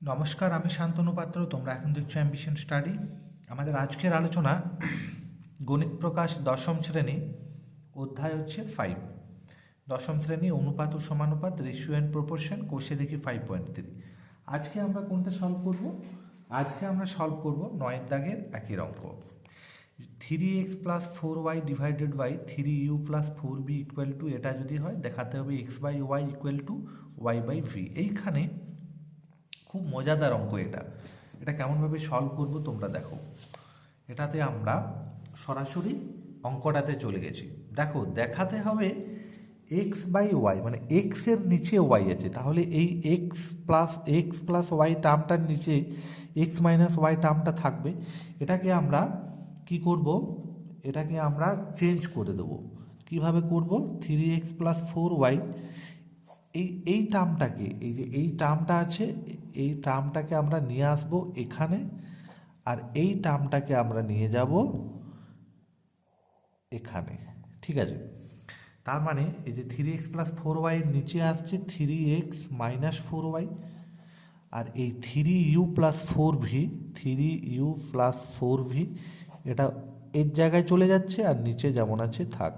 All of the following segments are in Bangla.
নমস্কার, আমি শান্তনু পাত্র, তোমরা এখন দেখছ অ্যাম্বিশন স্টাডি আমাদের আজকের আলোচনা গণিত প্রকাশ দশম শ্রেণি, অধ্যায় হচ্ছে ফাইভ দশম শ্রেণি অনুপাত ও সমানুপাত রেশিও অ্যান্ড প্রপোর্শন কোষে দেখি ফাইভ পয়েন্ট থ্রি আজকে আমরা কোনটা সলভ করব? আজকে আমরা সলভ করব নয়ের দাগের একই অঙ্ক three x plus four y divided by three u plus four b equal to এটা যদি হয়, দেখাতে হবে x by y equal to y by v এইখানে খুব মজাদার অঙ্ক এটা। এটা কেমনভাবে সলভ করব তোমরা দেখো। এটাতে আমরা সরাসরি অঙ্কটাতে চলে গেছি। দেখো, দেখাতে হবে এক্স বাই ওয়াই মানে এক্সের নিচে ওয়াই আছে। তাহলে এই x plus x plus y টার্মটার নিচে এক্স মাইনাস ওয়াই টার্মটা থাকবে। এটাকে আমরা কি করব? এটাকে আমরা চেঞ্জ করে দেবো। কীভাবে করব? Three x plus four y এই এই টার্মটাকে এই যে এই টার্মটা আছে, এই টার্মটাকে আমরা নিয়ে আসব এখানে, আর এই টার্মটাকে আমরা নিয়ে যাব এখানে, ঠিক আছে? তার মানে এই যে থ্রি এক্স প্লাস ফোর ওয়াইয়ের নিচে আসছে three x minus four y আর এই three u plus four v three u plus four v এটা এর জায়গায় চলে যাচ্ছে আর নিচে যেমন আছে থাক।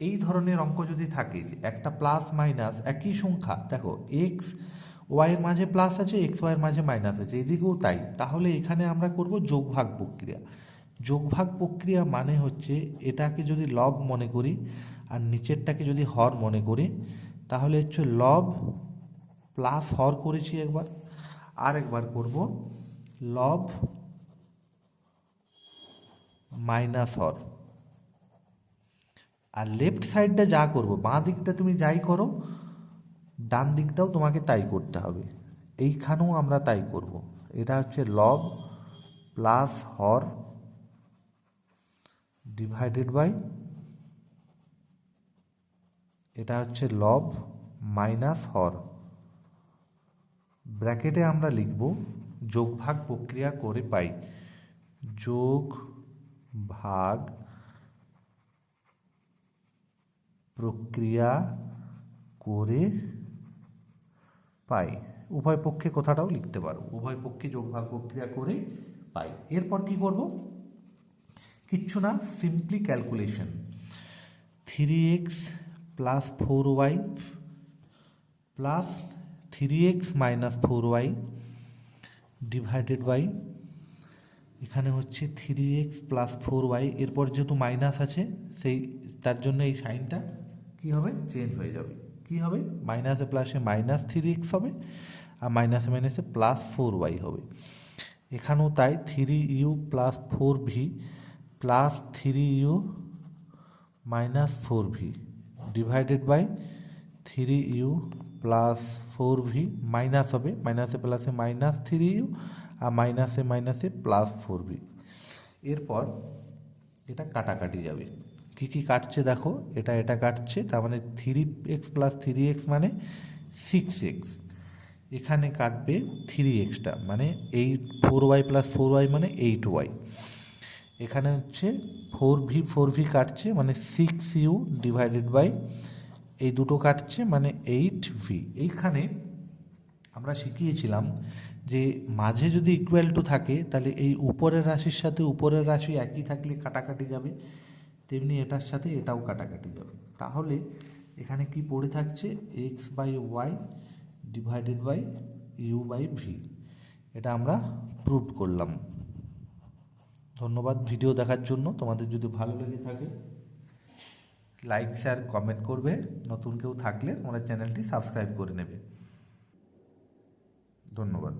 এই ধরনের অঙ্ক যদি থাকে যে একটা প্লাস মাইনাস একই সংখ্যা, দেখো এক্স ওয়াইয়ের মাঝে প্লাস আছে এক্স ওয়াইয়ের মাঝে মাইনাস আছে, এদিকেও তাই। তাহলে এখানে আমরা করব যোগভাগ প্রক্রিয়া। যোগভাগ প্রক্রিয়া মানে হচ্ছে এটাকে যদি লব মনে করি আর নিচেরটাকে যদি হর মনে করি, তাহলে হচ্ছে লব প্লাস হর করেছি একবার। আর একবার করব লব মাইনাস হর। আর লেফট সাইডটা যা করব, বাঁ দিকটা তুমি যাই করো, ডান দিকটাও তোমাকে তাই করতে হবে। এইখানেও আমরা তাই করব। এটা হচ্ছে লব প্লাস হর ডিভাইডেড বাই এটা হচ্ছে লব মাইনাস হর। ব্র্যাকেটে আমরা লিখব, যোগভাগ প্রক্রিয়া করে পাই। যোগ ভাগ প্রক্রিয়া করে পাই। উভয় পক্ষে কথাটাও লিখতে পারো উভয় পক্ষে যোগভাগ প্রক্রিয়া করে পাই। এরপর কি করব? কিচ্ছু না simply calculation three x plus four y plus three x minus four y divided by এখানে হচ্ছে three x plus four y এরপর যেহেতু মাইনাস আছে, সেই, তার জন্য এই সাইনটা কী হবে? চেঞ্জ হয়ে যাবে। কী হবে? মাইনাসে প্লাসে মাইনাস থ্রি এক্স হবে আর মাইনাসে মাইনাসে প্লাস ফোর ওয়াই হবে। এখানেও তাই three u plus four v plus three u minus four v divided by three u plus four v minus হবে। মাইনাসে প্লাসে মাইনাস থ্রি ইউ আর মাইনাসে মাইনাসে প্লাস ফোর ভি এরপর এটা কাটাকাটি যাবে। কী কী কাটছে দেখো, এটা এটা কাটছে, তার মানে three x plus three x মানে সিক্স এক্স এখানে কাটবে থ্রি এক্সটা মানে eight four y plus four y মানে এইট ওয়াই এখানে হচ্ছে ফোর ভি ফোর ভি কাটছে মানে সিক্স ইউ ডিভাইডেড বাই এই দুটো কাটছে মানে এইট ভি এইখানে আমরা শিখিয়েছিলাম যে মাঝে যদি ইকুয়াল টু থাকে, তাহলে এই উপরের রাশির সাথে উপরের রাশি একই থাকলে কাটাকাটি যাবে। তেমনি এটার সাথে এটাও কাটাকাটি যাবে তাহলে এখানে কি পড়ে থাকছে? X by y divided by u by v এটা আমরা প্রুভ করলাম। ধন্যবাদ ভিডিও দেখার জন্য। তোমাদের যদি ভালো লেগে থাকে লাইক শেয়ার কমেন্ট করবে। নতুন কেউ থাকলে তোমরা চ্যানেলটি সাবস্ক্রাইব করে নেবে। ধন্যবাদ।